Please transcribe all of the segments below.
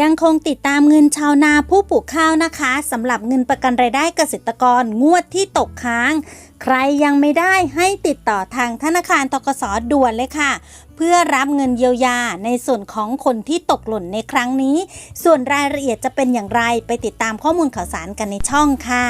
ยังคงติดตามเงินชาวนาผู้ปลูกข้าวนะคะสำหรับเงินประกันรายได้เกษตรกรงวดที่ตกค้าง ใครยังไม่ได้ให้ติดต่อทางธนาคารตกสด่วนเลยค่ะ เพื่อรับเงินเยียวยาในส่วนของคนที่ตกหล่นในครั้งนี้ ส่วนรายละเอียดจะเป็นอย่างไรไปติดตามข้อมูลข่าวสารกันในช่องค่ะ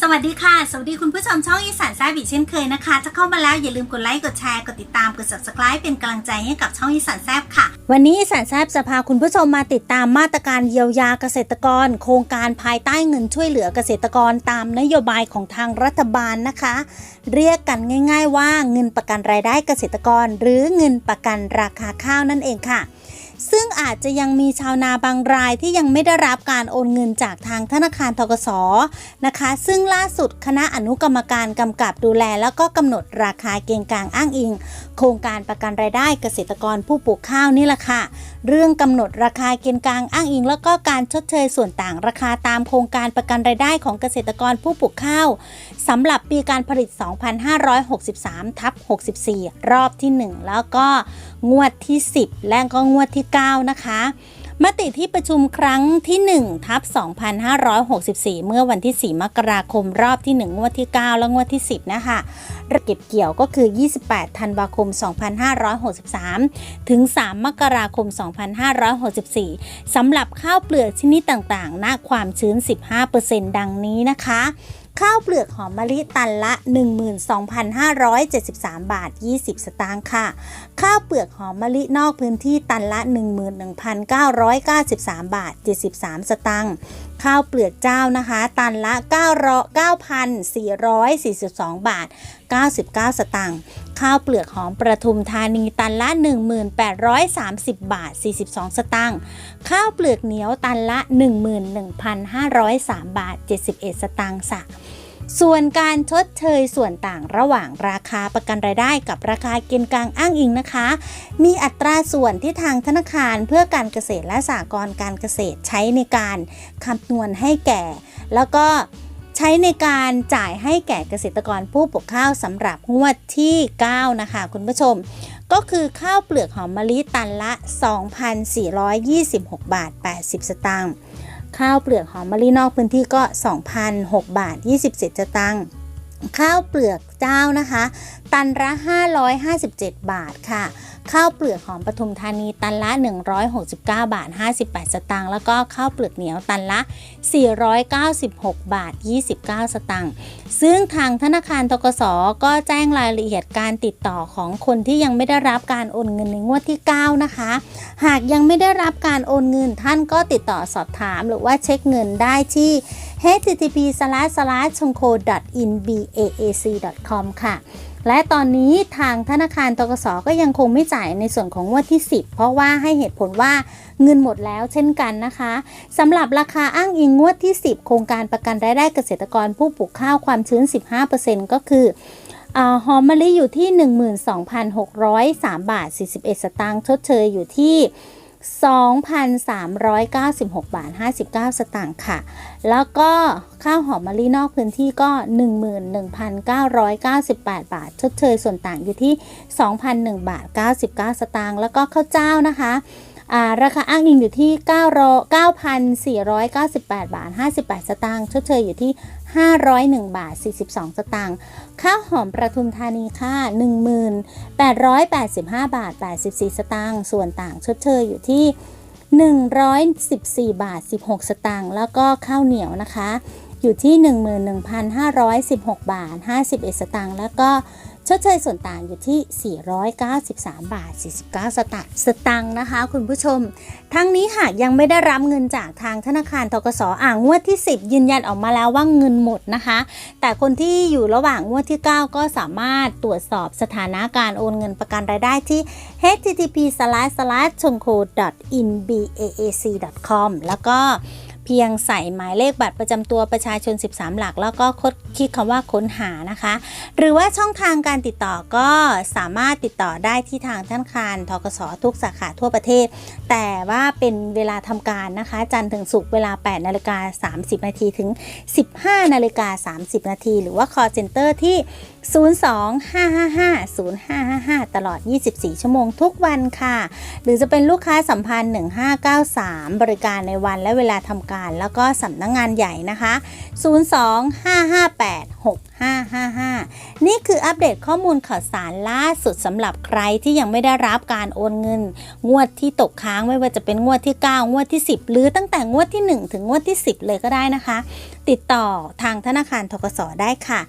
สวัสดีค่ะ สวัสดีคุณผู้ชมช่องอีสานแซ่บอีกเช่นเคยนะคะ ถ้าเข้ามาแล้วอย่าลืมกดไลค์ กดแชร์ กดติดตาม กด subscribe เป็นกำลังใจให้กับช่องอีสานแซ่บค่ะ วันนี้อีสานแซ่บจะพาคุณผู้ชมมาติดตามมาตรการเยียวยาเกษตรกร โครงการภายใต้เงินช่วยเหลือเกษตรกรตามนโยบายของทางรัฐบาลนะคะ เรียกกันง่าย ๆ ว่าเงินประกันรายได้เกษตรกร หรือเงินประกันราคาข้าวนั่นเองค่ะ ซึ่งอาจจะยังมีชาวนาบางรายที่ยังไม่ได้รับการโอนเงินจากทางธนาคารทกสนะคะ ซึ่งล่าสุดคณะอนุกรรมการกำกับดูแล แล้วก็กำหนดราคาเกณฑ์กลางอ้างอิง โครงการประกันรายได้เกษตรกรผู้ปลูกข้าวนี่แหละค่ะ เรื่องกำหนดราคาเกณฑ์กลางอ้างอิง แล้วก็การชดเชยส่วนต่างราคาตามโครงการประกันรายได้ของเกษตรกรผู้ปลูกข้าวสำหรับปีการผลิต 2563ทับ64 รอบที่ 1 แล้วก็งวดที่ 10 และก็งวดที่9 นะคะ มติที่ประชุมครั้งที่1ทับ2564 เมื่อวันที่ 4 มกราคมรอบที่ 1 งวดที่ 9 และงวดที่ 10 นะคะเก็บเกี่ยวก็คือ 28 ธันวาคม 2563 ถึง 3 มกราคม 2564 สำหรับข้าวเปลือกชนิดต่างๆณความชื้น 15%ดังนี้นะคะ ข้าวเปลือกหอมมะลิตันละ 12,573 บาท 20 สตางค์ค่ะ ข้าวเปลือกหอมมะลินอกพื้นที่ตันละ 11,993 บาท 73 สตางค์ข้าวเปลือกเจ้านะคะ ตันละ 9,442 บาท 99 สตางค์ ข้าวเปลือกหอมประทุมธานีตันละ 1830 บาท 42 สตางค์ ข้าวเปลือกเหนียวตันละ 11,503 บาท 71 สตางค์ค่ะส่วนการชดเชยส่วนต่างระหว่างราคาประกันรายได้กับราคาเกณฑ์กลางอ้างอิงนะคะ มีอัตราส่วนที่ทางธนาคารเพื่อการเกษตรและสหกรณ์การเกษตรใช้ในการคำนวณให้แก่ แล้วก็ ช้ในการจ่ายให้แก่เกษตรกรผู้ปลูกข้าวสำหรับงวดที่ 9 นะคะ คุณผู้ชม ก็คือข้าวเปลือกหอมมะลิตันละ 2,426 บาท 80 สตางค์ข้าวเปลือกหอมมะลินอกพื้นที่ก็ 2,006 บาท 27 สตางค์ ข้าวเปลือกเจ้านะคะ ตันละ 557 บาทค่ะ ข้าวเปลือกหอมปทุมธานีตันละ 169 บาท 58 สตางค์แล้วก็ข้าวเปลือกเหนียวตันละ 496 บาท 29 สตางค์ซึ่งทางธนาคารทกสก็แจ้งรายละเอียดการติดต่อของคนที่ยังไม่ได้รับการโอนเงินในงวดที่ 9 นะคะ หากยังไม่ได้รับการโอนเงินท่านก็ติดต่อสอบถามหรือว่าเช็คเงินได้ที่ https://chonko.inbaac.com ค่ะ และตอนนี้ทางธนาคารตกสก็ยังคงไม่จ่ายในส่วนของงวดที่ 10 เพราะว่าให้เหตุผลว่าเงินหมดแล้วเช่นกันนะคะสำหรับราคาอ้างอิงงวดที่ 10 โครงการประกันรายได้เกษตรกรผู้ปลูกข้าวความชื้น 15%ก็คืออหอมมะลิอยู่ที่ 12,603 บาท 41 สตางค์ชดเชยอยู่ที่ 2,396 บาท 59 สตางค์ค่ะ แล้วก็ข้าวหอมมะลินอกพื้นที่ก็ 11,998 บาท ชดเชยส่วนต่างอยู่ที่ 2,001 บาท 99 สตางค์ แล้วก็ข้าวเจ้านะคะ ราคาอ้างอิงอยู่ที่9 9,498 บาท 58 สตางค์ชดเชยอยู่ที่ 501 บาท 42 สตางค์ข้าวหอมประทุมธานีค่ะ 1885 บาท 84 สตางค์ส่วนต่างชดเชยอยู่ที่ 114 บาท 16 สตางค์แล้วก็ข้าวเหนียวนะคะ อยู่ที่ 11,516 บาท 51 สตางค์แล้วก็ชดเชยส่วนต่างอยู่ที่ 493 บาท 49 สตางค์สตางค์นะคะ คุณผู้ชม ทั้งนี้หากยังไม่ได้รับเงินจากทางธนาคารทกสอ่างงวดที่ 10 ยืนยันออกมาแล้วว่าเงินหมดนะคะ แต่คนที่อยู่ระหว่างงวดที่ 9 ก็สามารถตรวจสอบสถานะการโอนเงินประกันรายได้ที่ http c h o n k o in baac com แล้วก็ เพียงใส่หมายเลขบัตรประจำตัวประชาชน 13 หลัก แล้วก็คดคลิกคำว่าค้นหานะคะ หรือว่าช่องทางการติดต่อก็สามารถติดต่อได้ที่ทางธนาคารทกสทุกสาขาทั่วประเทศ แต่ว่าเป็นเวลาทำการนะคะ จันทร์ถึงศุกร์เวลา 8 นาฬิกา 30 นาทีถึง 15 นาฬิกา 30 นาที หรือว่า call center ที่ 02-555-0555 ตลอด 24 ชั่วโมงทุกวันค่ะ หรือจะเป็นลูกค้าสัมพันธ์ 1593 บริการในวันและเวลาทำการ แล้วก็สำนักงงานใหญ่นะคะ 2555 นี่คืออัปเดตข้อมูลข่าวสารล่าสุดสำหรับใครที่ยังไม่ได้รับการโอนเงิน งวดที่ตกค้างไม่ว่าจะเป็นงวดที่ 9 งวดที่ 10 หรือตั้งแต่งวดที่ 1 ถึงงวดที่ 10 เลยก็ได้นะคะ ติดต่อทางธนาคารทกสได้ค่ะ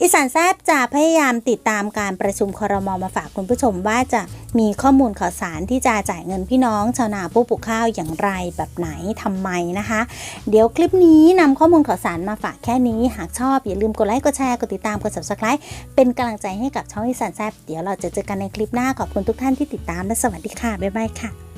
อีสานแซบจะพยายามติดตามการประชุมครมมาฝากคุณผู้ชมว่าจะ มีข้อมูลข่าวสารที่จะจ่ายเงินพี่น้อง ชาวนาผู้ปลูกข้าวอย่างไรแบบไหนทำไมนะคะ เดี๋ยวคลิปนี้นำข้อมูลข่าวสารมาฝากแค่นี้ หากชอบอย่าลืมกดไลค์กดแชร์กดติดตามกด subscribe เป็นกำลังใจให้กับช่องอีสานแซบเดี๋ยวเราจะเจอกันในคลิปหน้าขอบคุณทุกท่านที่ติดตามและสวัสดีค่ะบ๊ายบายค่ะ